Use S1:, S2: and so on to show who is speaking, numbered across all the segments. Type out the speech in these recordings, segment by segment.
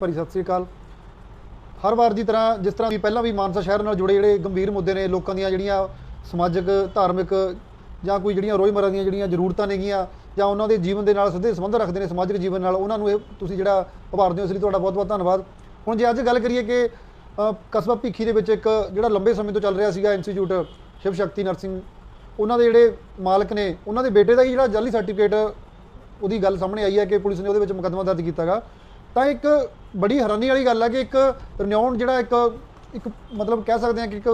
S1: ਭਰੀ ਸਤਿ ਸ੍ਰੀ ਅਕਾਲ। ਹਰ ਵਾਰ ਦੀ ਤਰ੍ਹਾਂ ਜਿਸ ਤਰ੍ਹਾਂ ਵੀ ਪਹਿਲਾਂ ਵੀ ਮਾਨਸਾ ਸ਼ਹਿਰ ਨਾਲ ਜੁੜੇ ਜਿਹੜੇ ਗੰਭੀਰ ਮੁੱਦੇ ਨੇ ਲੋਕਾਂ ਦੀਆਂ ਜਿਹੜੀਆਂ ਸਮਾਜਿਕ, ਧਾਰਮਿਕ ਜਾਂ ਕੋਈ ਜਿਹੜੀਆਂ ਰੋਜ਼ਮਰਾਂ ਦੀਆਂ ਜਿਹੜੀਆਂ ਜ਼ਰੂਰਤਾਂ ਨੇਗੀਆਂ ਜਾਂ ਉਹਨਾਂ ਦੇ ਜੀਵਨ ਦੇ ਨਾਲ ਸਿੱਧੇ ਸੰਬੰਧ ਰੱਖਦੇ ਨੇ ਸਮਾਜਿਕ ਜੀਵਨ ਨਾਲ, ਉਹਨਾਂ ਨੂੰ ਇਹ ਤੁਸੀਂ ਜਿਹੜਾ ਉਭਾਰਦੇ ਹੋ ਇਸ ਲਈ ਤੁਹਾਡਾ ਬਹੁਤ-ਬਹੁਤ ਧੰਨਵਾਦ। ਹੁਣ ਜੇ ਅੱਜ ਗੱਲ ਕਰੀਏ ਕਿ ਕਸਬਾ ਭੀਖੀ ਦੇ ਵਿੱਚ ਇੱਕ ਜਿਹੜਾ ਲੰਬੇ ਸਮੇਂ ਤੋਂ ਚੱਲ ਰਿਹਾ ਸੀਗਾ ਇੰਸਟੀਚਿਊਟ ਸ਼ਿਵ ਸ਼ਕਤੀ ਨਰਸਿੰਗ, ਉਹਨਾਂ ਦੇ ਜਿਹੜੇ ਮਾਲਕ ਨੇ, ਉਹਨਾਂ ਦੇ ਬੇਟੇ ਦਾ ਹੀ ਜਿਹੜਾ ਜਾਲੀ ਸਰਟੀਫਿਕੇਟ ਉਹਦੀ ਗੱਲ ਸਾਹਮਣੇ ਆਈ ਹੈ ਕਿ ਪੁਲਿਸ ਨੇ ਉਹਦੇ ਵਿੱਚ ਮੁਕੱਦਮਾ ਦਰਜ ਕੀਤਾਗਾ। ਤਾਂ ਇੱਕ ਬੜੀ ਹੈਰਾਨੀ ਵਾਲੀ ਗੱਲ ਹੈ ਕਿ ਇੱਕ ਰਿਨਿਊਨ ਜਿਹੜਾ ਇੱਕ ਇੱਕ ਮਤਲਬ ਕਹਿ ਸਕਦੇ ਹਾਂ ਕਿ ਇੱਕ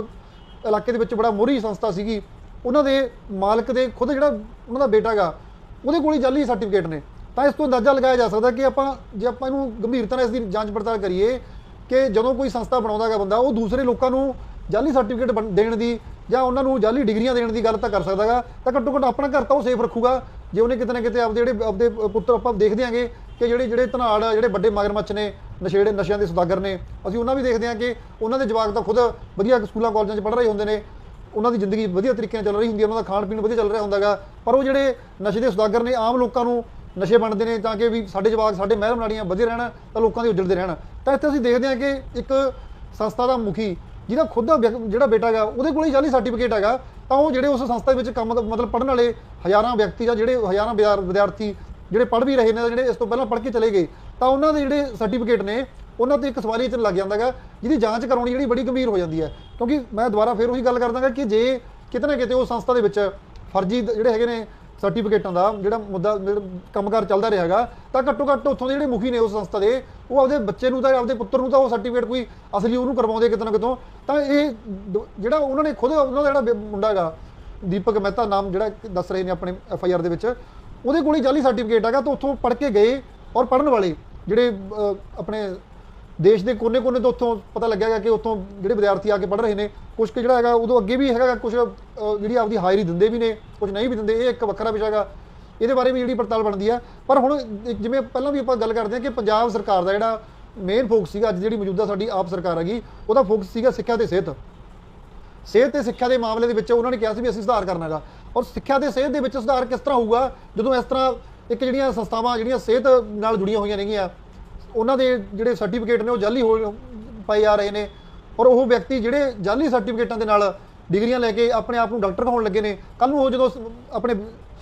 S1: ਇਲਾਕੇ ਦੇ ਵਿੱਚ ਬੜਾ ਮੋਹਰੀ ਸੰਸਥਾ ਸੀਗੀ। ਉਹਨਾਂ ਦੇ ਮਾਲਕ ਦੇ ਖੁਦ ਜਿਹੜਾ ਉਹਨਾਂ ਦਾ ਬੇਟਾ ਗਾ ਉਹਦੇ ਕੋਲ ਹੀ ਜਾਲੀ ਸਰਟੀਫਿਕੇਟ ਨੇ। ਤਾਂ ਇਸ ਤੋਂ ਅੰਦਾਜ਼ਾ ਲਗਾਇਆ ਜਾ ਸਕਦਾ ਕਿ ਆਪਾਂ, ਜੇ ਆਪਾਂ ਇਹਨੂੰ ਗੰਭੀਰਤਾ ਨਾਲ ਇਸ ਦੀ ਜਾਂਚ ਪੜਤਾਲ ਕਰੀਏ ਕਿ ਜਦੋਂ ਕੋਈ ਸੰਸਥਾ ਬਣਾਉਂਦਾ ਗਾ ਬੰਦਾ, ਉਹ ਦੂਸਰੇ ਲੋਕਾਂ ਨੂੰ ਜਾਲੀ ਸਰਟੀਫਿਕੇਟ ਦੇਣ ਦੀ ਜਾਂ ਉਹਨਾਂ ਨੂੰ ਜਾਲੀ ਡਿਗਰੀਆਂ ਦੇਣ ਦੀ ਗੱਲ ਤਾਂ ਕਰ ਸਕਦਾਗਾ ਤਾਂ ਘੱਟੋ ਘੱਟ ਆਪਣਾ ਘਰ ਤਾਂ ਉਹ ਸੇਫ ਰੱਖੂਗਾ। ਜੇ ਉਹਨੇ ਕਿਤੇ ਨਾ ਕਿਤੇ ਆਪਦੇ ਜਿਹੜੇ, ਆਪਦੇ ਪੁੱਤਰ ਆਪਾਂ ਦੇਖਦੇ ਆਂਗੇ ਕਿ ਜਿਹੜੇ ਜਿਹੜੇ ਧਨਾੜ, ਜਿਹੜੇ ਵੱਡੇ ਮਗਰਮੱਛ ਨੇ, ਨਸ਼ੇੜੇ ਨਸ਼ਿਆਂ ਦੇ ਸੁਦਾਗਰ ਨੇ, ਅਸੀਂ ਉਹਨਾਂ ਵੀ ਦੇਖਦੇ ਹਾਂ ਕਿ ਉਹਨਾਂ ਦੇ ਜਵਾਕ ਤਾਂ ਖੁਦ ਵਧੀਆ ਸਕੂਲਾਂ, ਕਾਲਜਾਂ 'ਚ ਪੜ੍ਹ ਰਹੇ ਹੁੰਦੇ ਨੇ। ਉਹਨਾਂ ਦੀ ਜ਼ਿੰਦਗੀ ਵਧੀਆ ਤਰੀਕੇ ਨਾਲ ਚੱਲ ਰਹੀ ਹੁੰਦੀ ਹੈ, ਉਹਨਾਂ ਦਾ ਖਾਣ ਪੀਣ ਵਧੀਆ ਚੱਲ ਰਿਹਾ ਹੁੰਦਾਗਾ। ਪਰ ਉਹ ਜਿਹੜੇ ਨਸ਼ੇ ਦੇ ਸੁਦਾਗਰ ਨੇ, ਆਮ ਲੋਕਾਂ ਨੂੰ ਨਸ਼ੇ ਬਣਦੇ ਨੇ ਤਾਂ ਕਿ ਵੀ ਸਾਡੇ ਜਵਾਕ, ਸਾਡੇ ਮਹਿਲ ਨਾੜੀਆਂ ਵਧੀਆ ਰਹਿਣ, ਤਾਂ ਲੋਕਾਂ ਦੇ ਉਜੜਦੇ ਰਹਿਣ। ਤਾਂ ਇੱਥੇ ਅਸੀਂ ਦੇਖਦੇ ਹਾਂ ਕਿ ਇੱਕ ਸੰਸਥਾ ਦਾ ਮੁਖੀ ਜਿਹਦਾ ਖੁਦ ਦਾ ਵਿਅਕ- ਜਿਹੜਾ ਬੇਟਾ ਹੈਗਾ, ਉਹਦੇ ਕੋਲ ਹੀ ਜਾਲੀ ਸਰਟੀਫਿਕੇਟ ਹੈਗਾ, ਤਾਂ ਉਹ ਜਿਹੜੇ ਉਸ ਸੰਸਥਾ ਵਿੱਚ ਕੰਮ ਮਤਲਬ ਪੜਨ ਵਾਲੇ ਹਜ਼ਾਰਾਂ ਵਿਅਕਤੀ ਜਾਂ ਜਿਹੜੇ ਹਜ਼ਾਰਾਂ ਵਿਦਿਆਰ- ਵਿਦਿਆਰਥੀ ਜਿਹੜੇ ਪੜ੍ਹ ਵੀ ਰਹੇ ਨੇ ਜਿਹੜੇ ਇਸ ਤੋਂ ਪਹਿਲਾਂ ਪੜ੍ਹ ਕੇ ਚਲੇ ਗਏ, ਤਾਂ ਉਹਨਾਂ ਦੇ ਜਿਹੜੇ ਸਰਟੀਫਿਕੇਟ ਨੇ, ਉਹਨਾਂ ਤੇ ਇੱਕ ਸਵਾਲੀ ਚਿੰਨ੍ਹ ਲੱਗ ਜਾਂਦਾਗਾ ਜਿਹਦੀ ਜਾਂਚ ਕਰਾਉਣੀ ਜਿਹੜੀ ਬੜੀ ਗੰਭੀਰ ਹੋ ਜਾਂਦੀ ਹੈ। ਕਿਉਂਕਿ ਮੈਂ ਦੁਬਾਰਾ ਫੇਰ ਉਹੀ ਗੱਲ ਕਰਦਾਗਾ ਕਿ ਜੇ ਕਿਤੇ ਨਾ ਕਿਤੇ ਉਹ ਸੰਸਥਾ ਦੇ ਵਿੱਚ ਫਰਜ਼ੀ ਜਿਹੜੇ ਹੈਗੇ ਨੇ ਸਰਟੀਫਿਕੇਟਾਂ ਦਾ ਜਿਹੜਾ ਮੁੱਦਾ, ਜਿਹੜਾ ਕੰਮਕਾਰ ਚੱਲਦਾ ਰਿਹਾ ਹੈਗਾ, ਤਾਂ ਘੱਟੋ ਘੱਟ ਉੱਥੋਂ ਦੇ ਜਿਹੜੇ ਮੁਖੀ ਨੇ ਉਸ ਸੰਸਥਾ ਦੇ, ਉਹ ਆਪਦੇ ਬੱਚੇ ਨੂੰ ਤਾਂ, ਆਪਦੇ ਪੁੱਤਰ ਨੂੰ ਤਾਂ ਉਹ ਸਰਟੀਫਿਕੇਟ ਕੋਈ ਅਸਲੀ ਉਹਨੂੰ ਕਰਵਾਉਂਦੇ ਕਿਤੇ ਨਾ ਕਿਤੋਂ, ਤਾਂ ਇਹ ਦ- ਜਿਹੜਾ ਉਹਨਾਂ ਨੇ ਖੁਦ ਉਹਨਾਂ ਦਾ ਜਿਹੜਾ ਮੁੰਡਾ ਹੈਗਾ, ਦੀਪਕ ਮਹਿਤਾ ਨਾਮ ਜਿਹੜਾ ਦੱਸ ਰਹੇ ਨੇ ਆਪਣੇ ਐਫ ਆਈ ਆਰ ਦੇ ਵਿੱਚ ਉਹਦੇ ਕੋਲ ਹੀ ਜਾਲੀ ਸਰਟੀਫਿਕੇਟ ਹੈਗਾ, ਤਾਂ ਉੱਥੋਂ ਪੜ੍ਹ ਕੇ ਗਏ ਔਰ ਪੜ੍ਹਨ ਵਾਲੇ ਜਿਹੜੇ ਆਪਣੇ ਦੇਸ਼ ਦੇ ਕੋਨੇ-ਕੋਨੇ ਤੋਂ ਉੱਥੋਂ ਪਤਾ ਲੱਗਿਆਗਾ ਕਿ ਉੱਥੋਂ ਜਿਹੜੇ ਵਿਦਿਆਰਥੀ ਆ ਕੇ ਪੜ੍ਹ ਰਹੇ ਨੇ ਕੁਝ ਕਿ ਜਿਹੜਾ ਹੈਗਾ ਉਦੋਂ ਅੱਗੇ ਵੀ ਹੈਗਾ ਕੁਝ ਜਿਹੜੀ ਆਪਦੀ ਹਾਜ਼ਰੀ ਦਿੰਦੇ ਵੀ ਨੇ ਕੁਝ ਨਹੀਂ ਵੀ ਦਿੰਦੇ, ਇਹ ਇੱਕ ਵੱਖਰਾ ਵਿਸ਼ਾ ਹੈਗਾ। ਇਹਦੇ ਬਾਰੇ ਵੀ ਜਿਹੜੀ ਪੜਤਾਲ ਬਣਦੀ ਆ। ਪਰ ਹੁਣ ਜਿਵੇਂ ਪਹਿਲਾਂ ਵੀ ਆਪਾਂ ਗੱਲ ਕਰਦੇ ਹਾਂ ਕਿ ਪੰਜਾਬ ਸਰਕਾਰ ਦਾ ਜਿਹੜਾ ਮੇਨ ਫੋਕਸ ਸੀਗਾ, ਅੱਜ ਜਿਹੜੀ ਮੌਜੂਦਾ ਸਾਡੀ ਆਪ ਸਰਕਾਰ ਹੈਗੀ, ਉਹਦਾ ਫੋਕਸ ਸੀਗਾ ਸਿੱਖਿਆ ਤੇ ਸਿਹਤ। ਸਿਹਤ ਤੇ ਸਿੱਖਿਆ ਦੇ ਮਾਮਲੇ ਦੇ ਵਿੱਚ ਉਹਨਾਂ ਨੇ ਕਿਹਾ ਸੀ ਵੀ ਅਸੀਂ ਸੁਧਾਰ ਕਰਨਾ ਹੈਗਾ। ਔਰ ਸਿੱਖਿਆ ਤੇ ਸਿਹਤ ਦੇ ਵਿੱਚ ਸੁਧਾਰ ਕਿਸ ਤਰ੍ਹਾਂ ਹੋਊਗਾ? ਜਦੋਂ ਇਸ ਤਰ੍ਹਾਂ ਇੱਕ ਜਿਹੜੀਆਂ ਸੰਸਥਾਵਾਂ ਜਿਹੜੀਆਂ ਸਿਹਤ ਨਾਲ ਜੁੜੀਆਂ ਹੋਈਆਂ ਨੇਗੀਆਂ ਉਹਨਾਂ ਦੇ ਜਿਹੜੇ ਸਰਟੀਫਿਕੇਟ ਨੇ ਉਹ ਜਾਲੀ ਹੋ ਪਾਏ ਜਾ ਰਹੇ ਨੇ। ਔਰ ਉਹ ਵਿਅਕਤੀ ਜਿਹੜੇ ਜਾਲੀ ਸਰਟੀਫਿਕੇਟਾਂ ਦੇ ਨਾਲ ਡਿਗਰੀਆਂ ਲੈ ਕੇ ਆਪਣੇ ਆਪ ਨੂੰ ਡਾਕਟਰ ਕਹਾਉਣ ਲੱਗੇ ਨੇ ਕੱਲ ਨੂੰ ਉਹ ਜਦੋਂ ਆਪਣੇ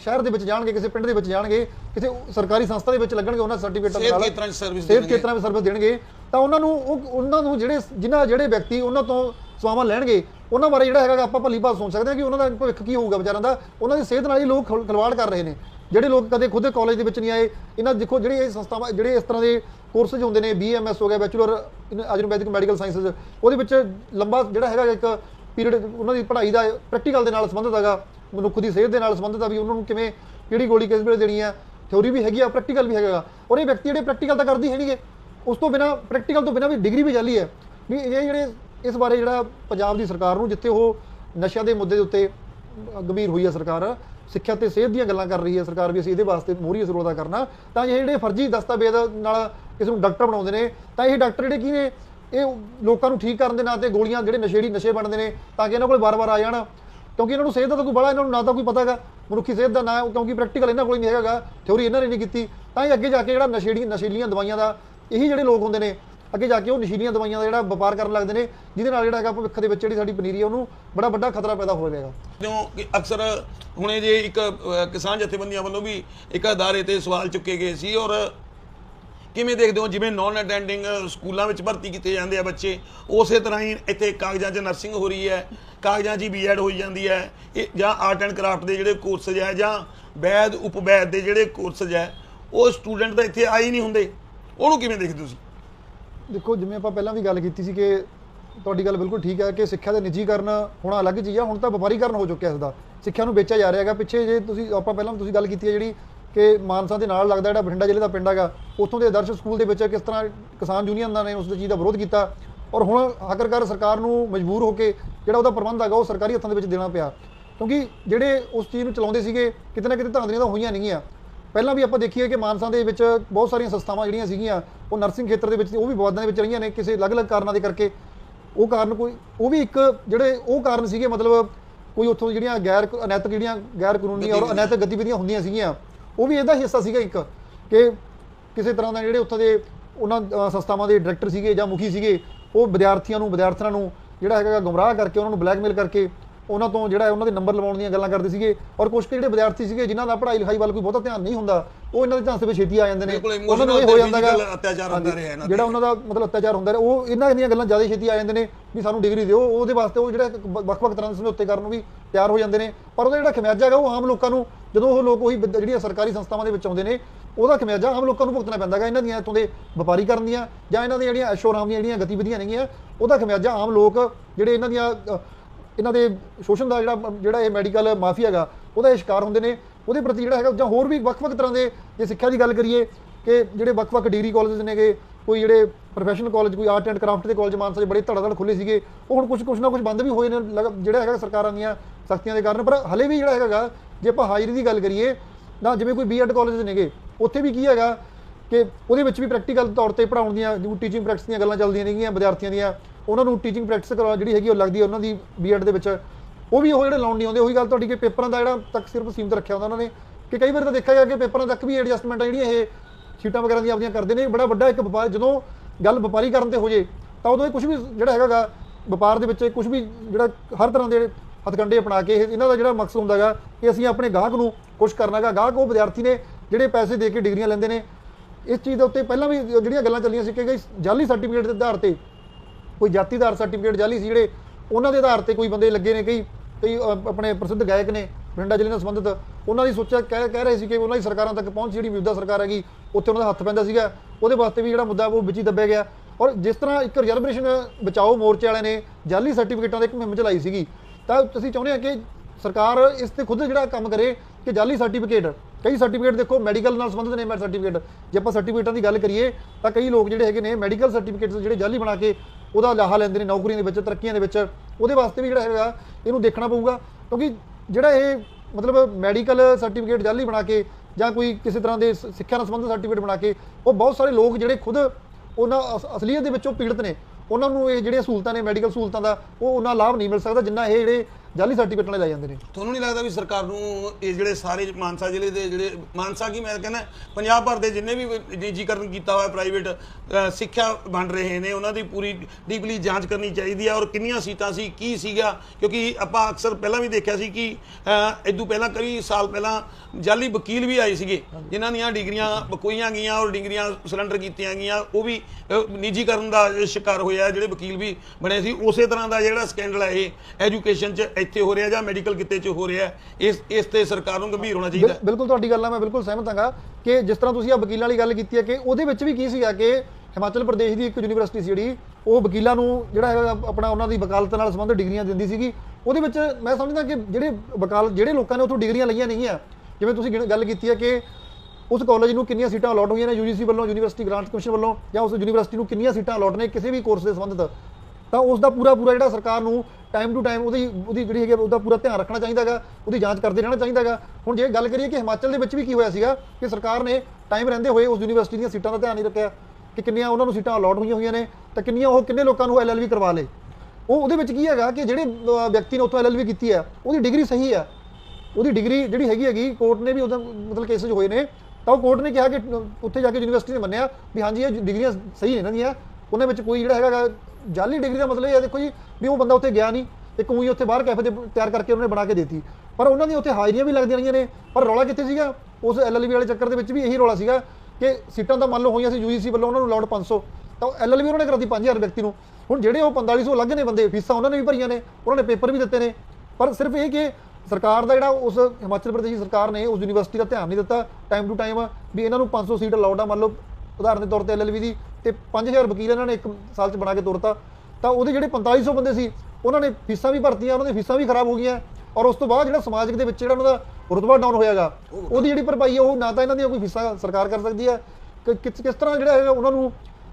S1: ਸ਼ਹਿਰ ਦੇ ਵਿੱਚ ਜਾਣਗੇ ਕਿਸੇ ਪਿੰਡ ਦੇ ਵਿੱਚ ਜਾਣਗੇ ਕਿਸੇ ਸਰਕਾਰੀ ਸੰਸਥਾ ਦੇ ਵਿੱਚ ਲੱਗਣਗੇ ਉਹਨਾਂ ਸਰਟੀਫਿਕੇਟਾਂ
S2: ਸਿਹਤ
S1: ਨਾਲ
S2: ਖੇਤਰਾਂ 'ਚ ਸਰਵਿਸ
S1: ਸਿਹਤ। ਖੇਤਰਾਂ ਵਿੱਚ ਸਰਵਿਸ ਦੇਣਗੇ। ਤਾਂ ਉਹਨਾਂ ਨੂੰ ਉਹ ਉਹਨਾਂ ਨੂੰ ਜਿਹੜੇ ਜਿਨ੍ਹਾਂ ਜਿਹੜੇ ਵਿਅਕਤੀ ਉਹਨਾਂ ਤੋਂ ਸਵਾਵਾਂ ਲੈਣਗੇ ਉਹਨਾਂ ਬਾਰੇ ਜਿਹੜਾ ਹੈਗਾ ਆਪਾਂ ਭਲੀ ਭਾਤ ਸੋਚ ਸਕਦੇ ਹਾਂ ਕਿ ਉਹਨਾਂ ਦਾ ਭਵਿੱਖ ਕੀ ਹੋਊਗਾ ਵਿਚਾਰਾਂ ਦਾ। ਉਹਨਾਂ ਦੀ ਸਿਹਤ ਨਾਲ ਹੀ ਲੋਕ ਖਿਲ- ਖਿਲਵਾੜ ਕਰ ਰਹੇ ਨੇ। ਜਿਹੜੇ ਲੋਕ ਕਦੇ ਖੁਦ ਕਾਲਜ ਦੇ ਵਿੱਚ ਨਹੀਂ ਆਏ, ਇਹਨਾਂ ਦੇਖੋ ਜਿਹੜੇ ਇਹ ਸੰਸਥਾਵਾਂ, ਜਿਹੜੇ ਇਸ ਤਰ੍ਹਾਂ ਦੇ ਕੋਰਸਸ ਹੁੰਦੇ ਨੇ ਬੀਐਮਐਸ ਹੋ ਗਿਆ bachelor in Ayurvedic medical sciences ਉਹਦੇ ਵਿੱਚ ਲੰਬਾ ਜਿਹੜਾ ਹੈਗਾ ਇੱਕ ਪੀਰੀਅਡ ਉਹਨਾਂ ਦੀ ਪੜ੍ਹਾਈ ਦਾ ਪ੍ਰੈਕਟੀਕਲ ਦੇ ਨਾਲ ਸੰਬੰਧਿਤ ਹੈਗਾ। ਮਨੁੱਖ ਦੀ ਸਿਹਤ ਦੇ ਨਾਲ ਸੰਬੰਧਿਤ ਆ ਵੀ ਉਹਨਾਂ ਨੂੰ ਕਿਵੇਂ, ਕਿਹੜੀ ਗੋਲੀ ਕਿਸ ਵੇਲੇ ਦੇਣੀ ਆ। ਥਿਉਰੀ ਵੀ ਹੈਗੀ ਆ ਪ੍ਰੈਕਟੀਕਲ ਵੀ ਹੈਗਾ ਔਰ ਇਹ ਵਿਅਕਤੀ ਜਿਹੜੇ ਪ੍ਰੈਕਟੀਕਲ ਤਾਂ ਕਰਦੀ ਹੈ ਨਹੀਂਗੇ ਉਸ ਤੋਂ ਬਿਨਾ ਪ੍ਰੈਕਟੀਕਲ ਤੋਂ ਬਿਨਾ ਵੀ ਡਿਗਰੀ ਵੀ ਜਾਲੀ ਹੈ। ਵੀ ਇਹ ਜਿਹੜੇ ਇਸ ਬਾਰੇ ਜਿਹੜਾ ਪੰਜਾਬ ਦੀ ਸਰਕਾਰ ਨੂੰ ਜਿੱਥੇ ਉਹ ਨਸ਼ਿਆਂ ਦੇ ਮੁੱਦੇ ਦੇ ਉੱਤੇ ਗੰਭੀਰ ਹੋਈ ਹੈ ਸਰਕਾਰ, ਸਿੱਖਿਆ ਤੇ ਸਿਹਤ ਦੀਆਂ ਗੱਲਾਂ ਕਰ ਰਹੀ ਹੈ ਸਰਕਾਰ ਵੀ, ਅਸੀਂ ਇਹਦੇ ਵਾਸਤੇ ਮੋਹਰੀ ਜ਼ਰੂਰ ਕਰਨਾ। ਤਾਂ ਇਹ ਜਿਹੜੇ ਫਰਜ਼ੀ ਦਸਤਾਵੇਜ਼ ਨਾਲ ਕਿਸੇ ਨੂੰ ਡਾਕਟਰ ਬਣਾਉਂਦੇ ਨੇ, ਤਾਂ ਇਹ ਡਾਕਟਰ ਜਿਹੜੇ ਕੀ ਨੇ ਇਹ ਲੋਕਾਂ ਨੂੰ ਠੀਕ ਕਰਨ ਦੇ ਨਾਂ ਤੇ ਗੋਲੀਆਂ ਜਿਹੜੇ ਨਸ਼ੇੜੀ ਨਸ਼ੇ ਬਣਦੇ ਨੇ, ਤਾਂ ਕਿ ਇਹਨਾਂ ਕੋਲ ਵਾਰ-ਵਾਰ ਆ ਜਾਣ। ਕਿਉਂਕਿ ਇਹਨਾਂ ਨੂੰ ਸਿਹਤ ਦਾ ਤਾਂ ਕੋਈ ਬੜਾ ਇਹਨਾਂ ਨੂੰ ਨਾ ਤਾਂ ਕੋਈ ਪਤਾਗਾ ਮਨੁੱਖੀ ਸਿਹਤ ਦਾ ਨਾ, ਕਿਉਂਕਿ ਪ੍ਰੈਕਟੀਕਲ ਇਹਨਾਂ ਕੋਲ ਹੀ ਨਹੀਂ ਹੈਗਾ ਥਿਉਰੀ ਇਹਨਾਂ ਨੇ ਨਹੀਂ ਕੀਤੀ। ਤਾਂ ਹੀ ਅੱਗੇ ਜਾ ਕੇ ਜਿਹੜਾ ਨਸ਼ੇੜੀ ਨਸ਼ੀਲੀਆਂ ਦਵਾਈਆਂ ਦਾ, ਇਹੀ ਜਿਹੜੇ ਲੋਕ ਹੁੰਦੇ ਨੇ ਅੱਗੇ ਜਾ ਕੇ ਉਹ ਨਸ਼ੀਲੀਆਂ ਦਵਾਈਆਂ ਦਾ ਜਿਹੜਾ ਵਪਾਰ ਕਰਨ ਲੱਗਦੇ ਨੇ, ਜਿਹਦੇ ਨਾਲ ਜਿਹੜਾ ਹੈਗਾ ਭਵਿੱਖ ਦੇ ਵਿੱਚ ਜਿਹੜੀ ਸਾਡੀ ਪਨੀਰੀ ਹੈ ਉਹਨੂੰ ਬੜਾ ਵੱਡਾ ਖਤਰਾ ਪੈਦਾ ਹੋ ਜਾਏਗਾ
S2: ਕਿਉਂ ਅਕਸਰ ਹੁਣੇ ਜੇ ਇੱਕ ਕਿਸਾਨ ਜਥੇਬੰਦੀਆਂ ਵੱਲੋਂ ਵੀ ਇੱਕ ਅਦਾਰੇ ਤੇ ਸਵਾਲ ਚੁੱਕੇ ਗਏ ਸੀ ਔਰ ਕਿਵੇਂ ਦੇਖਦੇ ਹੋ, ਜਿਵੇਂ ਨਾਨ ਅਟੈਂਡਿੰਗ ਸਕੂਲਾਂ ਵਿੱਚ ਭਰਤੀ ਕੀਤੇ ਜਾਂਦੇ ਆ ਬੱਚੇ, ਉਸੇ ਤਰ੍ਹਾਂ ਹੀ ਇੱਥੇ ਕਾਗਜ਼ਾਂ 'ਚ ਨਰਸਿੰਗ ਹੋ ਰਹੀ ਹੈ, ਕਾਗਜ਼ਾਂ 'ਚ ਹੀ ਬੀਐਡ ਹੋਈ ਜਾਂਦੀ ਹੈ, ਇਹ ਜਾਂ ਆਰਟ ਐਂਡ ਕਰਾਫਟ ਦੇ ਜਿਹੜੇ ਕੋਰਸਸ ਹੈ ਜਾਂ ਵੈਦ, ਉਪਵੈਦ ਦੇ ਜਿਹੜੇ ਕੋਰਸਜ਼ ਹੈ, ਉਹ ਸਟੂਡੈਂਟ ਤਾਂ ਇੱਥੇ ਆਏ ਹੀ ਨਹੀਂ ਹੁੰਦੇ। ਉਹਨੂੰ ਕਿਵੇਂ ਦੇਖਦੇ ਤੁਸੀਂ?
S1: ਦੇਖੋ, ਜਿਵੇਂ ਆਪਾਂ ਪਹਿਲਾਂ ਵੀ ਗੱਲ ਕੀਤੀ ਸੀ ਕਿ ਤੁਹਾਡੀ ਗੱਲ ਬਿਲਕੁਲ ਠੀਕ ਹੈ ਕਿ ਸਿੱਖਿਆ ਦਾ ਨਿੱਜੀਕਰਨ ਹੋਣਾ ਅਲੱਗ ਚੀਜ਼ ਆ, ਹੁਣ ਤਾਂ ਵਪਾਰੀਕਰਨ ਹੋ ਚੁੱਕਿਆ ਇਸ ਦਾ ਸਿੱਖਿਆ ਨੂੰ ਵੇਚਿਆ ਜਾ ਰਿਹਾ ਹੈਗਾ। ਪਿੱਛੇ ਜੇ ਤੁਸੀਂ, ਆਪਾਂ ਪਹਿਲਾਂ ਤੁਸੀਂ ਗੱਲ ਕੀਤੀ ਹੈ ਜਿਹੜੀ ਕਿ ਮਾਨਸਾ ਦੇ ਨਾਲ ਲੱਗਦਾ ਜਿਹੜਾ ਬਠਿੰਡਾ ਜ਼ਿਲ੍ਹੇ ਦਾ ਪਿੰਡ ਹੈਗਾ, ਉੱਥੋਂ ਦੇ ਆਦਰਸ਼ ਸਕੂਲ ਦੇ ਵਿੱਚ ਕਿਸ ਤਰ੍ਹਾਂ ਕਿਸਾਨ ਯੂਨੀਅਨਾਂ ਨੇ ਉਸ ਚੀਜ਼ ਦਾ ਵਿਰੋਧ ਕੀਤਾ ਔਰ ਹੁਣ ਆਖਰਕਾਰ ਸਰਕਾਰ ਨੂੰ ਮਜਬੂਰ ਹੋ ਕੇ ਜਿਹੜਾ ਉਹਦਾ ਪ੍ਰਬੰਧ ਹੈਗਾ, ਉਹ ਸਰਕਾਰੀ ਹੱਥਾਂ ਦੇ ਵਿੱਚ ਦੇਣਾ ਪਿਆ। ਕਿਉਂਕਿ ਜਿਹੜੇ ਉਸ ਚੀਜ਼ ਨੂੰ ਚਲਾਉਂਦੇ ਸੀਗੇ, ਕਿਤੇ ਨਾ ਕਿਤੇ ਧਾਂਦਲੀਆਂ ਤਾਂ ਹੋਈਆਂ ਨਹੀਂ ਨਹੀਂਆਂ ਪਹਿਲਾਂ ਵੀ ਆਪਾਂ ਦੇਖੀਏ ਕਿ ਮਾਨਸਾ ਦੇ ਵਿੱਚ ਬਹੁਤ ਸਾਰੀਆਂ ਸੰਸਥਾਵਾਂ ਜਿਹੜੀਆਂ ਸੀਗੀਆਂ ਉਹ ਨਰਸਿੰਗ ਖੇਤਰ ਦੇ ਵਿੱਚ ਉਹ ਵੀ ਵਿਵਾਦਾਂ ਦੇ ਵਿੱਚ ਰਹੀਆਂ ਨੇ ਕਿਸੇ ਅਲੱਗ-ਅਲੱਗ ਕਾਰਨਾਂ ਦੇ ਕਰਕੇ ਉਹ ਕਾਰਨ ਕੋਈ ਉਹ ਵੀ ਇੱਕ ਜਿਹੜੇ ਉਹ ਕਾਰਨ ਸੀਗੇ ਮਤਲਬ ਕੋਈ ਉੱਥੋਂ ਜਿਹੜੀਆਂ ਗੈਰ ਅਨੈਤਿਕ ਜਿਹੜੀਆਂ ਗੈਰ ਕਾਨੂੰਨੀ ਔਰ। ਅਨੈਤਿਕ ਗਤੀਵਿਧੀਆਂ ਹੁੰਦੀਆਂ ਸੀਗੀਆਂ ਉਹ ਵੀ ਇਹਦਾ ਹਿੱਸਾ ਸੀਗਾ ਇੱਕ ਕਿ ਕਿਸੇ ਤਰ੍ਹਾਂ ਦਾ ਜਿਹੜੇ ਉੱਥੋਂ ਦੇ ਉਹਨਾਂ ਸੰਸਥਾਵਾਂ ਦੇ ਡਾਇਰੈਕਟਰ ਸੀਗੇ ਜਾਂ ਮੁਖੀ ਸੀਗੇ ਉਹ ਵਿਦਿਆਰਥੀਆਂ ਨੂੰ ਵਿਦਿਆਰਥਣਾਂ ਨੂੰ ਜਿਹੜਾ ਹੈਗਾ ਗੁੰਮਰਾਹ ਕਰਕੇ ਉਹਨਾਂ ਨੂੰ ਬਲੈਕਮੇਲ ਕਰਕੇ ਉਹਨਾਂ ਤੋਂ ਜਿਹੜਾ ਉਹਨਾਂ ਦੇ ਨੰਬਰ ਲਵਾਉਣ ਦੀਆਂ ਗੱਲਾਂ ਕਰਦੇ ਸੀਗੇ। ਔਰ ਕੁਝ ਕੁ ਜਿਹੜੇ ਵਿਦਿਆਰਥੀ ਸੀਗੇ ਜਿਨ੍ਹਾਂ ਦਾ ਪੜ੍ਹਾਈ ਲਿਖਾਈ ਵੱਲ ਕੋਈ ਬਹੁਤਾ ਧਿਆਨ ਨਹੀਂ ਹੁੰਦਾ ਉਹ ਇਹਨਾਂ ਦੇ ਝਾਂਸੇ ਵਿੱਚ ਛੇਤੀ ਆ ਜਾਂਦੇ ਨੇ। ਉਹਨਾਂ ਨੂੰ ਇਹ ਹੋ
S2: emotional
S1: ਜਾਂਦਾ ਗਾ
S2: physical ਅਤਿਆਚਾਰ ਹੁੰਦਾ ਰਿਹਾ ਇਹਨਾਂ ਤੇ।
S1: ਜਿਹੜਾ ਉਹਨਾਂ ਦਾ ਮਤਲਬ ਅਤਿਆਚਾਰ ਹੁੰਦਾ ਰਿਹਾ ਉਹ ਇਹਨਾਂ ਦੀਆਂ ਗੱਲਾਂ ਜ਼ਿਆਦਾ ਛੇਤੀ ਆ ਜਾਂਦੇ ਨੇ ਵੀ ਸਾਨੂੰ ਡਿਗਰੀ ਦਿਓ। ਉਹਦੇ ਵਾਸਤੇ ਉਹ ਜਿਹੜਾ ਵੱਖ-ਵੱਖ ਤਰ੍ਹਾਂ ਦੇ ਸਮਝੌਤੇ ਕਰਨ ਨੂੰ ਵੀ ਤਿਆਰ ਹੋ ਜਾਂਦੇ ਨੇ। ਪਰ ਉਹਦਾ ਜਿਹੜਾ ਖਮਿਆਜਾ ਹੈਗਾ ਉਹ ਆਮ ਲੋਕਾਂ ਨੂੰ ਜਦੋਂ ਉਹ ਲੋਕ ਉਹੀ ਜਿਹੜੀਆਂ ਸਰਕਾਰੀ ਸੰਸਥਾਵਾਂ ਦੇ ਵਿੱਚ ਆਉਂਦੇ ਨੇ ਉਹਦਾ ਖਮਿਆਜਾ ਆਮ ਲੋਕਾਂ ਨੂੰ ਭੁਗਤਣਾ ਪੈਂਦਾ ਹੈਗਾ। ਇਹਨਾਂ ਦੀਆਂ ਇੱਥੋਂ ਦੇ ਵਪਾਰੀਕਰਨ ਦੀਆਂ ਜਾਂ ਇਹਨਾਂ ਦੀਆਂ ਜਿਹੜੀਆਂ ਐਸ਼ੋਰਾਮ ਦੀਆਂ ਜਿਹੜੀਆਂ ਗਤੀਵਿਧੀਆਂ ਨੇਗੀਆਂ ਉਹਦਾ ਖਮਿਆਜਾ ਆਮ ਲੋਕ ਜਿਹੜੇ ਇਹਨਾਂ ਦੀਆਂ ਇਹਨਾਂ ਦੇ ਸ਼ੋਸ਼ਣ ਦਾ ਜਿਹੜਾ ਜਿਹੜਾ ਇਹ ਮੈਡੀਕਲ ਮਾਫੀਆ ਹੈਗਾ, ਉਹਦਾ ਇਹ ਸ਼ਿਕਾਰ ਹੁੰਦੇ ਨੇ। ਉਹਦੇ ਪ੍ਰਤੀ ਜਿਹੜਾ ਹੈਗਾ, ਜਾਂ ਹੋਰ ਵੀ ਵੱਖ-ਵੱਖ ਤਰ੍ਹਾਂ ਦੇ ਜੇ ਸਿੱਖਿਆ ਦੀ ਗੱਲ ਕਰੀਏ, ਕਿ ਜਿਹੜੇ ਵੱਖ-ਵੱਖ ਡਿਗਰੀ ਕਾਲਜਸ ਨੇਗੇ ਕੋਈ ਜਿਹੜੇ ਪ੍ਰੋਫੈਸ਼ਨਲ ਕਾਲਜ ਕੋਈ ਆਰਟ ਐਂਡ ਕਰਾਫਟ ਦੇ ਕਾਲਜ ਮਾਨਸਾ 'ਚ ਬੜੇ ਧੜਾ-ਧੜ ਖੁੱਲੇ ਸੀਗੇ, ਉਹ ਹੁਣ ਕੁਝ ਕੁਝ ਨਾ ਕੁਝ ਬੰਦ ਵੀ ਹੋਏ ਨੇ, ਲਗ- ਜਿਹੜਾ ਹੈਗਾ ਸਰਕਾਰਾਂ ਦੀਆਂ ਸਖਤੀਆਂ ਦੇ ਕਾਰਨ। ਪਰ ਹਲੇ ਵੀ ਜਿਹੜਾ ਹੈਗਾ ਜੇ ਆਪਾਂ ਹਾਜ਼ਰੀ ਦੀ ਗੱਲ ਕਰੀਏ, ਨਾ ਜਿਵੇਂ ਕੋਈ ਬੀਐਡ ਕਾਲਜਸ ਨੇਗੇ ਉੱਥੇ ਵੀ ਕੀ ਹੈਗਾ, ਕਿ ਉਹਦੇ ਵਿੱਚ ਵੀ ਪ੍ਰੈਕਟੀਕਲ ਤੌਰ ਤੇ ਪੜਾਉਣ ਦੀਆਂ ਟੀਚਿੰਗ ਪ੍ਰੈਕਟਿਸ ਦੀਆਂ ਗੱਲਾਂ ਚੱਲਦੀਆਂ ਨੇਗੀਆਂ, ਵਿਦਿਆਰਥੀਆਂ ਦੀਆਂ। ਉਹਨਾਂ ਨੂੰ ਟੀਚਿੰਗ ਪ੍ਰੈਕਟਿਸ ਕਰਾ ਜਿਹੜੀ ਹੈਗੀ ਉਹ ਲੱਗਦੀ ਹੈ ਉਹਨਾਂ ਦੀ ਬੀਐਡ ਦੇ ਵਿੱਚ। ਉਹ ਵੀ ਉਹ ਜਿਹੜੇ ਲਾਉਣ ਨਹੀਂ ਆਉਂਦੇ, ਉਹੀ ਗੱਲ ਤੁਹਾਡੀ ਕਿ ਪੇਪਰਾਂ ਦਾ ਜਿਹੜਾ ਤੱਕ ਸਿਰਫ ਸੀਮਤ ਰੱਖਿਆ ਹੁੰਦਾ ਉਹਨਾਂ ਨੇ। ਕਿ ਕਈ ਵਾਰ ਤਾਂ ਦੇਖਿਆ ਗਿਆ ਕਿ ਪੇਪਰਾਂ ਤੱਕ ਵੀ ਐਡਜਸਟਮੈਂਟ ਜਿਹੜੀਆਂ ਇਹ ਸ਼ੀਟਾਂ ਵਗੈਰਾ ਦੀਆਂ ਆਪਦੀਆਂ ਕਰਦੇ ਨੇ। ਬੜਾ ਵੱਡਾ ਇੱਕ ਵਪਾਰ ਜਦੋਂ ਗੱਲ ਵਪਾਰੀਕਰਨ ਤੇ ਹੋ ਜੇ, ਤਾਂ ਉਦੋਂ ਇਹ ਕੁਝ ਵੀ ਜਿਹੜਾ ਹੈਗਾਗਾ ਵਪਾਰ ਦੇ ਵਿੱਚ ਕੁਝ ਵੀ ਜਿਹੜਾ ਹਰ ਤਰ੍ਹਾਂ ਦੇ ਹਥਕੰਡੇ ਅਪਣਾ ਕੇ ਇਹਨਾਂ ਦਾ ਜਿਹੜਾ ਮਕਸਦ ਹੁੰਦਾ ਹੈਗਾ ਕਿ ਅਸੀਂ ਆਪਣੇ ਗਾਹਕ ਨੂੰ ਖੁਸ਼ ਕਰਨਾਗਾ ਗਾਹਕ ਉਹ ਵਿਦਿਆਰਥੀ ਨੇ ਜਿਹੜੇ ਪੈਸੇ ਦੇ ਕੇ ਡਿਗਰੀਆਂ ਲੈਂਦੇ ਨੇ। ਇਸ ਚੀਜ਼ ਦੇ ਉੱਤੇ ਪਹਿਲਾਂ ਵੀ ਜਿਹੜੀਆਂ ਗੱਲਾਂ ਚੱਲੀਆਂ ਸੀ ਕਿ ਗਈ ਜਾਲੀ ਸਰਟੀਫਿਕੇਟ ਦੇ ਆਧਾਰ ਤੇ ਕੋਈ ਜਾਤੀ ਆਧਾਰ ਸਰਟੀਫਿਕੇਟ ਜਾਲੀ ਸੀ ਜਿਹੜੇ, ਉਹਨਾਂ ਦੇ ਆਧਾਰ ਤੇ ਕੋਈ ਬੰਦੇ ਲੱਗੇ ਨੇ ਕਈ ਕਈ ਆਪਣੇ ਪ੍ਰਸਿੱਧ ਗਾਇਕ ਨੇ, ਬਠਿੰਡਾ ਜ਼ਿਲ੍ਹੇ ਨਾਲ ਸੰਬੰਧਿਤ। ਉਹਨਾਂ ਦੀ ਸੋਚਿਆ, ਕਹਿ ਕਹਿ ਰਹੇ ਸੀ ਕਿ ਉਹਨਾਂ ਦੀ ਸਰਕਾਰਾਂ ਤੱਕ ਪਹੁੰਚ ਜਿਹੜੀ ਮੌਜੂਦਾ ਸਰਕਾਰ ਹੈਗੀ, ਉੱਥੇ ਉਹਨਾਂ ਦਾ ਹੱਥ ਪੈਂਦਾ ਸੀਗਾ। ਉਹਦੇ ਵਾਸਤੇ ਵੀ ਜਿਹੜਾ ਮੁੱਦਾ ਉਹ ਵਿੱਚ ਹੀ ਦੱਬਿਆ ਗਿਆ। ਔਰ ਜਿਸ ਤਰ੍ਹਾਂ ਇੱਕ ਰਿਜ਼ਰਵੇਸ਼ਨ ਬਚਾਓ ਮੋਰਚੇ ਵਾਲਿਆਂ ਨੇ ਜਾਲੀ ਸਰਟੀਫਿਕੇਟਾਂ ਦੇ ਇੱਕ ਮੁਹਿੰਮ ਚਲਾਈ ਸੀਗੀ, ਤਾਂ ਅਸੀਂ ਚਾਹੁੰਦੇ ਹਾਂ ਕਿ ਸਰਕਾਰ ਇਸ ਤੇ ਖੁਦ ਜਿਹੜਾ ਕੰਮ ਕਰੇ ਕਿ ਜਾਲੀ ਸਰਟੀਫਿਕੇਟ ਕਈ ਸਰਟੀਫਿਕੇਟ ਦੇਖੋ ਮੈਡੀਕਲ ਨਾਲ ਸੰਬੰਧਿਤ ਨੇ ਮੈਂ ਸਰਟੀਫਿਕੇਟ ਜੇ ਆਪਾਂ ਸਰਟੀਫਿਕੇਟਾਂ ਦੀ ਗੱਲ ਕਰੀਏ, ਤਾਂ ਕਈ ਲੋਕ ਜਿਹੜੇ ਹੈਗੇ ਨੇ ਮੈਡੀਕਲ ਸਰਟੀਫਿਕੇਟਸ ਜਿਹੜੇ ਜਾਲੀ ਬਣਾ ਕੇ ਉਹਦਾ ਲਾਹਾ ਲੈਂਦੇ ਨੇ ਨੌਕਰੀਆਂ ਦੇ ਵਿੱਚ, ਤਰੱਕੀਆਂ ਦੇ ਵਿੱਚ। ਉਹਦੇ ਵਾਸਤੇ ਵੀ ਜਿਹੜਾ ਹੈਗਾ, ਇਹਨੂੰ ਦੇਖਣਾ ਪਊਗਾ। ਕਿਉਂਕਿ ਜਿਹੜਾ ਇਹ ਮਤਲਬ ਮੈਡੀਕਲ ਸਰਟੀਫਿਕੇਟ ਜਾਲੀ ਬਣਾ ਕੇ ਜਾਂ ਕੋਈ ਕਿਸੇ ਤਰ੍ਹਾਂ ਦੇ ਸਿੱਖਿਆ ਨਾਲ ਸੰਬੰਧਿਤ ਸਰਟੀਫਿਕੇਟ ਬਣਾ ਕੇ, ਉਹ ਬਹੁਤ ਸਾਰੇ ਲੋਕ ਜਿਹੜੇ ਖੁਦ ਉਹਨਾਂ ਅਸ- ਅਸਲੀਅਤ ਦੇ ਵਿੱਚੋਂ ਪੀੜਤ ਨੇ। ਉਹਨਾਂ ਨੂੰ ਇਹ ਜਿਹੜੀਆਂ ਸਹੂਲਤਾਂ ਨੇ ਮੈਡੀਕਲ ਸਹੂਲਤਾਂ ਦਾ, ਉਹ ਉਹਨਾਂ ਲਾਭ ਨਹੀਂ ਮਿਲ ਸਕਦਾ, ਜਿੰਨਾ ਇਹ ਜਿਹੜੇ ਜਾਲੀ ਸਰਟੀਫਿਕੇਟ ਨਾਲ ਲੈ ਜਾਂਦੇ ਨੇ।
S2: ਤੁਹਾਨੂੰ ਨਹੀਂ ਲੱਗਦਾ ਵੀ ਸਰਕਾਰ ਨੂੰ ਇਹ ਜਿਹੜੇ ਸਾਰੇ ਮਾਨਸਾ ਜ਼ਿਲ੍ਹੇ ਦੇ ਜਿਹੜੇ ਮਾਨਸਾ ਕੀ ਮੈਂ ਕਹਿੰਦਾ ਪੰਜਾਬ ਭਰ ਦੇ ਜਿੰਨੇ ਵੀ ਨਿੱਜੀਕਰਨ ਕੀਤਾ ਹੋਇਆ ਪ੍ਰਾਈਵੇਟ ਸਿੱਖਿਆ ਬਣ ਰਹੇ ਨੇ ਉਹਨਾਂ ਦੀ ਪੂਰੀ ਡੀਪਲੀ ਜਾਂਚ ਕਰਨੀ ਚਾਹੀਦੀ ਹੈ ਔਰ ਕਿੰਨੀਆਂ ਸੀਟਾਂ ਸੀ ਕੀ ਸੀਗਾ? ਕਿਉਂਕਿ ਆਪਾਂ ਅਕਸਰ ਪਹਿਲਾਂ ਵੀ ਦੇਖਿਆ ਸੀ ਕਿ ਅ, ਇਦੋਂ ਪਹਿਲਾਂ ਕਈ ਸਾਲ ਪਹਿਲਾਂ ਜਾਲੀ ਵਕੀਲ ਵੀ ਆਏ ਸੀਗੇ ਜਿਨ੍ਹਾਂ ਦੀਆਂ ਡਿਗਰੀਆਂ ਬਕੋਈਆਂ ਗਈਆਂ ਔਰ ਡਿਗਰੀਆਂ ਸਿਲੰਡਰ ਕੀਤੀਆਂ ਗਈਆਂ ਉਹ ਵੀ ਨਿੱਜੀਕਰਨ ਦਾ ਸ਼ਿਕਾਰ ਹੋਇਆ ਜਿਹੜੇ ਵਕੀਲ ਵੀ ਬਣੇ ਸੀ। ਉਸੇ ਤਰ੍ਹਾਂ ਦਾ ਜਿਹੜਾ ਸਕੈਂਡਲ ਹੈ ਇਹ ਐਜੂਕੇਸ਼ਨ 'ਚ ਇੱਥੇ ਹੋ ਰਿਹਾ ਜਾਂ ਮੈਡੀਕਲ ਕਿੱਤੇ 'ਚ ਹੋ ਰਿਹਾ, ਇਸ ਇਸ ਤੇ ਸਰਕਾਰ ਨੂੰ ਗੰਭੀਰ ਹੋਣਾ ਚਾਹੀਦਾ।
S1: ਬਿਲਕੁਲ ਤੁਹਾਡੀ ਗੱਲ ਨਾਲ ਮੈਂ ਬਿਲਕੁਲ ਸਹਿਮਤ ਹਾਂਗਾ ਕਿ ਜਿਸ ਤਰ੍ਹਾਂ ਤੁਸੀਂ ਆ ਵਕੀਲਾਂ ਵਾਲੀ ਗੱਲ ਕੀਤੀ ਹੈ ਕਿ ਉਹਦੇ ਵਿੱਚ ਵੀ ਕੀ ਸੀਗਾ ਕਿ ਹਿਮਾਚਲ ਪ੍ਰਦੇਸ਼ ਦੀ ਇੱਕ ਯੂਨੀਵਰਸਿਟੀ ਸੀ ਜਿਹੜੀ, ਉਹ ਵਕੀਲਾਂ ਨੂੰ ਜਿਹੜਾ ਹੈਗਾ ਆਪਣਾ ਉਹਨਾਂ ਦੀ ਵਕਾਲਤ ਨਾਲ ਸੰਬੰਧਿਤ ਡਿਗਰੀਆਂ ਦਿੰਦੀ ਸੀਗੀ। ਉਹਦੇ ਵਿੱਚ ਮੈਂ ਸਮਝਦਾ ਕਿ ਜਿਹੜੇ ਵਕਾਲ, ਜਿਹੜੇ ਲੋਕਾਂ ਨੇ ਉੱਥੋਂ ਡਿਗਰੀਆਂ ਲਈਆਂ ਨਹੀਂ ਨੇਗੀਆਂ, ਜਿਵੇਂ ਤੁਸੀਂ ਗੱਲ ਕੀਤੀ ਹੈ ਕਿ ਉਸ ਕਾਲਜ ਨੂੰ ਕਿੰਨੀਆਂ ਸੀਟਾਂ ਅਲਾਟ ਹੋਈਆਂ ਨੇ ਯੂਜੀਸੀ ਵੱਲੋਂ ਯੂਨੀਵਰਸਿਟੀ ਗ੍ਰਾਂਟ ਕਮਿਸ਼ਨ ਵੱਲੋਂ ਜਾਂ ਉਸ ਯੂਨੀਵਰਸਿਟੀ ਨੂੰ ਕਿੰਨੀਆਂ ਸੀਟਾਂ ਅਲਾਟ ਨੇ, ਕਿਸੇ ਵੀ ਕੋਰਸ ਦੇ ਸੰਬੰਧਿਤ। ਤਾਂ ਉਸ ਦਾ ਪੂਰਾ ਪੂਰਾ ਜਿਹੜਾ ਸਰਕਾਰ ਨੂੰ ਟਾਈਮ ਟੂ ਟਾਈਮ ਉਹਦੀ ਉਹਦੀ ਜਿਹੜੀ ਹੈਗੀ ਉਹਦਾ ਪੂਰਾ ਧਿਆਨ ਰੱਖਣਾ ਚਾਹੀਦਾ ਹੈਗਾ, ਉਹਦੀ ਜਾਂਚ ਕਰਦੇ ਰਹਿਣਾ ਚਾਹੀਦਾ ਹੈਗਾ। ਹੁਣ ਜੇ ਗੱਲ ਕਰੀਏ ਕਿ ਹਿਮਾਚਲ ਦੇ ਵਿੱਚ ਵੀ ਕੀ ਹੋਇਆ ਸੀਗਾ ਕਿ ਸਰਕਾਰ ਨੇ ਟਾਈਮ ਰਹਿੰਦੇ ਹੋਏ ਉਸ ਯੂਨੀਵਰਸਿਟੀ ਦੀਆਂ ਸੀਟਾਂ ਦਾ ਧਿਆਨ ਨਹੀਂ ਰੱਖਿਆ, ਕਿ ਕਿੰਨੀਆਂ ਉਹਨਾਂ ਨੂੰ ਸੀਟਾਂ ਅਲਾਟ ਹੋਈਆਂ ਹੋਈਆਂ ਨੇ, ਤਾਂ ਕਿੰਨੀਆਂ ਉਹ ਕਿੰਨੇ ਲੋਕਾਂ ਨੂੰ ਐਲਐਲਬੀ ਕਰਵਾ ਲੇ ਉਹ ਉਹਦੇ ਵਿੱਚ ਕੀ ਹੈਗਾ ਕਿ ਜਿਹੜੇ ਵਿਅਕਤੀ ਨੇ ਉੱਥੋਂ ਐਲਐਲਬੀ ਕੀਤੀ ਹੈ, ਉਹਦੀ ਡਿਗਰੀ ਸਹੀ ਹੈ। ਉਹਦੀ ਡਿਗਰੀ ਜਿਹੜੀ ਹੈਗੀ ਹੈਗੀ ਕੋਰਟ ਨੇ ਵੀ ਉਹਦਾ ਮਤਲਬ ਕੇਸਿਸ ਹੋਏ ਨੇ, ਤਾਂ ਉਹ ਕੋਰਟ ਨੇ ਕਿਹਾ ਕਿ ਉੱਥੇ ਜਾ ਕੇ ਯੂਨੀਵਰਸਿਟੀ ਨੇ ਮੰਨਿਆ ਵੀ ਹਾਂਜੀ, ਇਹ ਡਿਗਰੀਆਂ ਸਹੀ ਨੇ ਇਹਨਾਂ ਦੀਆਂ, ਉਹਨਾਂ ਵਿੱਚ ਕੋਈ ਜਿਹੜਾ ਹੈਗਾ ਜਾਲੀ ਡਿਗਰੀ ਦਾ ਮਤਲਬ ਇਹ ਹੈ, ਦੇਖੋ ਜੀ, ਵੀ ਉਹ ਬੰਦਾ ਉੱਥੇ ਗਿਆ ਨਹੀਂ, ਇੱਕ ਉਹੀ ਉੱਥੇ ਬਾਹਰ ਕੈਫੇ ਦੇ ਤਿਆਰ ਕਰਕੇ ਉਹਨੇ ਬਣਾ ਕੇ ਦਿੱਤੀ। ਪਰ ਉਹਨਾਂ ਦੀਆਂ ਉੱਥੇ ਹਾਜ਼ਰੀਆਂ ਵੀ ਲੱਗਦੀਆਂ ਰਹੀਆਂ ਨੇ, ਪਰ ਰੌਲਾ ਕਿੱਥੇ ਸੀਗਾ? ਉਸ ਐਲਐਲਬੀ ਵਾਲੇ ਚੱਕਰ ਦੇ ਵਿੱਚ ਵੀ ਇਹੀ ਰੌਲਾ ਸੀਗਾ ਕਿ ਸੀਟਾਂ ਤਾਂ ਮੰਨ ਲਓ ਹੋਈਆਂ ਸੀ ਯੂਜੀਸੀ ਵੱਲੋਂ ਉਹਨਾਂ ਨੂੰ ਅਲਾਉਡ 500 ਤਾਂ ਐਲਐਲਬੀ ਉਹਨਾਂ ਨੇ ਕਰਾਤੀ 5000 ਵਿਅਕਤੀ ਨੂੰ। ਹੁਣ ਜਿਹੜੇ ਉਹ 4500 ਅਲੱਗ ਨੇ ਬੰਦੇ, ਫੀਸਾਂ ਉਹਨਾਂ ਨੇ ਵੀ ਭਰੀਆਂ ਨੇ, ਉਹਨਾਂ ਨੇ ਪੇਪਰ ਵੀ ਦਿੱਤੇ ਨੇ। ਪਰ ਸਿਰਫ ਇਹ ਕਿ ਸਰਕਾਰ ਦਾ ਜਿਹੜਾ ਉਸ ਹਿਮਾਚਲ ਪ੍ਰਦੇਸ਼ ਦੀ ਸਰਕਾਰ ਨੇ ਉਸ ਯੂਨੀਵਰਸਿਟੀ ਦਾ ਧਿਆਨ ਨਹੀਂ ਦਿੱਤਾ ਟਾਈਮ ਟੂ ਟਾਈਮ ਵੀ ਇਹਨਾਂ ਨੂੰ 500 ਸੀਟ ਅਲਾਉਡ ਆ, ਮੰਨ ਲਓ ਉਦਾਹਰਨ ਦੇ ਤੌਰ ਤੇ ਐਲਐਲਬੀ ਦੀ ਤੇ 5000 ਵਕੀਲ ਇਹਨਾਂ ਨੇ ਇੱਕ ਸਾਲ ਚ ਬਣਾ ਕੇ ਤੋਰਤਾ। ਤਾਂ ਉਹਦੇ ਜਿਹੜੇ 4500 ਬੰਦੇ ਸੀ, ਉਹਨਾਂ ਨੇ ਫੀਸਾਂ ਵੀ ਭਰਤੀਆਂ, ਉਹਨਾਂ ਦੀਆਂ ਫੀਸਾਂ ਵੀ ਖਰਾਬ ਹੋ ਗਈਆਂ। ਔਰ ਉਸ ਤੋਂ ਬਾਅਦ ਜਿਹੜਾ ਸਮਾਜਿਕ ਦੇ ਵਿੱਚ ਜਿਹੜਾ ਉਹਨਾਂ ਦਾ ਰੁਤਬਾ ਡਾਊਨ ਹੋਇਆਗਾ, ਉਹਦੀ ਜਿਹੜੀ ਭਰਪਾਈ ਹੈ ਉਹ ਨਾ ਤਾਂ ਇਹਨਾਂ ਦੀਆਂ ਕੋਈ ਫੀਸਾਂ ਸਰਕਾਰ ਕਰ ਸਕਦੀ ਹੈ ਕਿ ਕਿਸ ਕਿਸ ਤਰ੍ਹਾਂ ਜਿਹੜਾ ਹੈਗਾ ਉਹਨਾਂ ਨੂੰ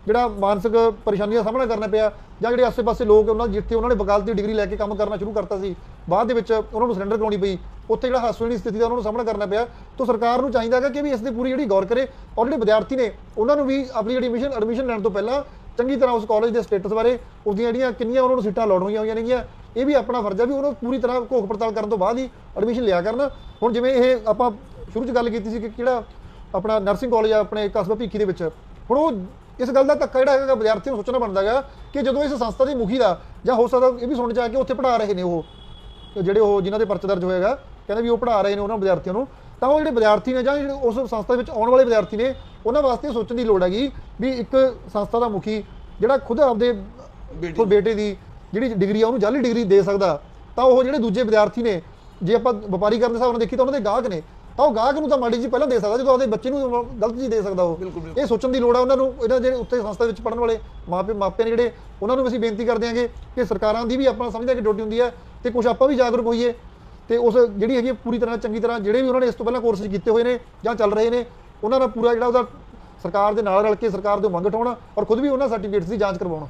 S1: ਜਿਹੜਾ ਮਾਨਸਿਕ ਪਰੇਸ਼ਾਨੀਆਂ ਦਾ ਸਾਹਮਣਾ ਕਰਨਾ ਪਿਆ, ਜਾਂ ਜਿਹੜੇ ਆਸ-ਪਾਸੇ ਲੋਕ ਉਹਨਾਂ ਜਿੱਥੇ ਉਹਨਾਂ ਨੇ ਵਕਾਲਤੀ ਡਿਗਰੀ ਲੈ ਕੇ ਕੰਮ ਕਰਨਾ ਸ਼ੁਰੂ ਕਰਤਾ ਸੀ, ਬਾਅਦ ਦੇ ਵਿੱਚ ਉਹਨਾਂ ਨੂੰ ਸਰੈਂਡਰ ਕਰਾਉਣੀ ਪਈ, ਉੱਥੇ ਜਿਹੜਾ ਹਾਸੋਹੀਣੀ ਸਥਿਤੀ ਦਾ ਉਹਨਾਂ ਨੂੰ ਸਾਹਮਣਾ ਕਰਨਾ ਪਿਆ, ਤਾਂ ਸਰਕਾਰ ਨੂੰ ਚਾਹੀਦਾ ਹੈਗਾ ਕਿ ਵੀ ਇਸ ਦੀ ਪੂਰੀ ਜਿਹੜੀ ਗੌਰ ਕਰੇ, ਔਰ ਜਿਹੜੇ ਵਿਦਿਆਰਥੀ ਨੇ, ਉਹਨਾਂ ਨੂੰ ਵੀ ਆਪਣੀ ਜਿਹੜੀ ਐਡਮਿਸ਼ਨ ਐਡਮਿਸ਼ਨ ਲੈਣ ਤੋਂ ਪਹਿਲਾਂ ਚੰਗੀ ਤਰ੍ਹਾਂ ਉਸ ਕਾਲਜ ਦੇ ਸਟੇਟਸ ਬਾਰੇ ਉਸ ਦੀਆਂ ਜਿਹੜੀਆਂ ਕਿੰਨੀਆਂ ਉਹਨਾਂ ਨੂੰ ਸੀਟਾਂ ਅਲਾਟ ਹੋਈਆਂ ਹੋਈਆਂ ਨੇਗੀਆਂ, ਇਹ ਵੀ ਆਪਣਾ ਫਰਜ਼ ਹੈ ਵੀ ਉਹਨੂੰ ਪੂਰੀ ਤਰ੍ਹਾਂ ਘੋਖ ਪੜਤਾਲ ਕਰਨ ਤੋਂ ਬਾਅਦ ਹੀ ਐਡਮਿਸ਼ਨ ਲਿਆ ਕਰਨ। ਹੁਣ ਜਿਵੇਂ ਇਹ ਆਪਾਂ ਸ਼ੁਰੂ 'ਚ ਗੱਲ ਕੀਤੀ ਸੀ ਕਿ ਕਿਹੜਾ ਆਪਣਾ ਨਰਸਿੰਗ ਕਾਲਜ ਆ, ਆਪਣੇ ਕਸਬਾ ਭੀਖੀ ਦੇ ਵਿੱਚ, ਹੁਣ ਉਹ ਇਸ ਗੱਲ ਦਾ ਧੱਕਾ ਜਿਹੜਾ ਹੈਗਾ ਵਿਦਿਆਰਥੀ ਨੂੰ ਸੋਚਣਾ ਬਣਦਾ ਹੈਗਾ ਕਿ ਜਦੋਂ ਇਸ ਸੰਸਥਾ ਦੇ ਮੁਖੀ ਦਾ ਜਾਂ ਹੋ ਸਕਦਾ ਇਹ ਵੀ ਚ ਆ ਕਿ ਉੱਥੇ ਪੜ੍ਹਾ ਰਹੇ ਨੇ ਉਹ ਜਿਹੜੇ ਉਹ ਜਿਨ੍ਹਾਂ ਦੇ ਪਰਚਾ ਦਰਜ ਹੋਏਗਾ ਕਹਿੰਦੇ ਵੀ ਉਹ ਪੜ੍ਹਾ ਰਹੇ ਨੇ ਉਹਨਾਂ ਵਿਦਿਆਰਥੀਆਂ ਨੂੰ ਤਾਂ ਉਹ ਜਿਹੜੇ ਵਿਦਿਆਰਥੀ ਨੇ ਜਾਂ ਜਿਹੜੇ ਉਸ ਸੰਸਥਾ ਵਿੱਚ ਆਉਣ ਵਾਲੇ ਵਿਦਿਆਰਥੀ ਨੇ ਉਹਨਾਂ ਵਾਸਤੇ ਸੋਚਣ ਦੀ ਲੋੜ ਹੈਗੀ ਵੀ ਇੱਕ ਸੰਸਥਾ ਦਾ ਮੁਖੀ ਜਿਹੜਾ ਖੁਦ ਆਪਦੇ
S2: ਬੇਟੀ
S1: ਕੋਈ ਬੇਟੇ ਦੀ ਜਿਹੜੀ ਡਿਗਰੀ ਆ ਉਹਨੂੰ ਜਾਲੀ ਡਿਗਰੀ ਦੇ ਸਕਦਾ ਤਾਂ ਉਹ ਜਿਹੜੇ ਦੂਜੇ ਵਿਦਿਆਰਥੀ ਨੇ ਜੇ ਆਪਾਂ ਵਪਾਰੀ ਕਰਨ ਦੇ ਹਿਸਾਬ ਨਾਲ ਦੇਖੀ ਤਾਂ ਉਹਨਾਂ ਦੇ ਗਾਹਕ ਨੇ ਤਾਂ ਉਹ ਗਾਹਕ ਨੂੰ ਤਾਂ ਮਾੜੀ ਜੀ ਪਹਿਲਾਂ ਦੇ ਸਕਦਾ ਜਦੋਂ ਆਪਦੇ ਬੱਚੇ ਨੂੰ ਗਲਤ ਜੀ ਦੇ ਸਕਦਾ ਉਹ। ਇਹ ਸੋਚਣ ਦੀ ਲੋੜ ਆ ਉਹਨਾਂ ਨੂੰ ਇਹਨਾਂ ਜਿਹੜੇ ਉੱਤੇ ਸੰਸਥਾ ਵਿੱਚ ਪੜਨ ਵਾਲੇ ਮਾਪੇ ਮਾਪੇ ਨੇ ਜਿਹੜੇ ਉਹਨਾਂ ਨੂੰ ਵੀ ਅਸੀਂ ਬੇਨਤੀ ਕਰਦੇ ਹਾਂਗੇ ਕਿ ਸਰਕਾਰਾਂ ਦੀ ਵੀ ਆਪਾਂ ਸਮਝਦੇ ਹਾਂ ਕਿ ਡਿਊਟੀ ਹੁੰਦੀ ਹੈ ਤੇ ਕੁਝ ਆਪਾਂ ਵੀ ਜਾਗਰੂਕ ਹੋਈਏ ਤੇ ਉਸ ਜਿਹੜੀ ਹੈਗੀ ਹੈ ਪੂਰੀ ਤਰ੍ਹਾਂ ਚੰਗੀ ਤਰ੍ਹਾਂ ਜਿਹੜੇ ਵੀ ਉਹਨਾਂ ਨੇ ਇਸ ਤੋਂ ਪਹਿਲਾਂ ਕੋਰਸ ਕੀਤੇ ਹੋਏ ਨੇ ਜਾਂ ਚੱਲ ਰਹੇ ਨੇ ਉਹਨਾਂ ਦਾ ਪੂਰਾ ਜਿਹੜਾ ਉਹਦਾ ਸਰਕਾਰ ਦੇ ਨਾਲ ਰਲ ਕੇ ਸਰਕਾਰ ਦੇ ਮੰਗ ਉਠਾਉਣਾ ਔਰ ਖੁਦ ਵੀ ਉਹਨਾਂ ਸਰਟੀਫਿਕੇਟਸ ਦੀ ਜਾਂਚ ਕਰਵਾਉਣਾ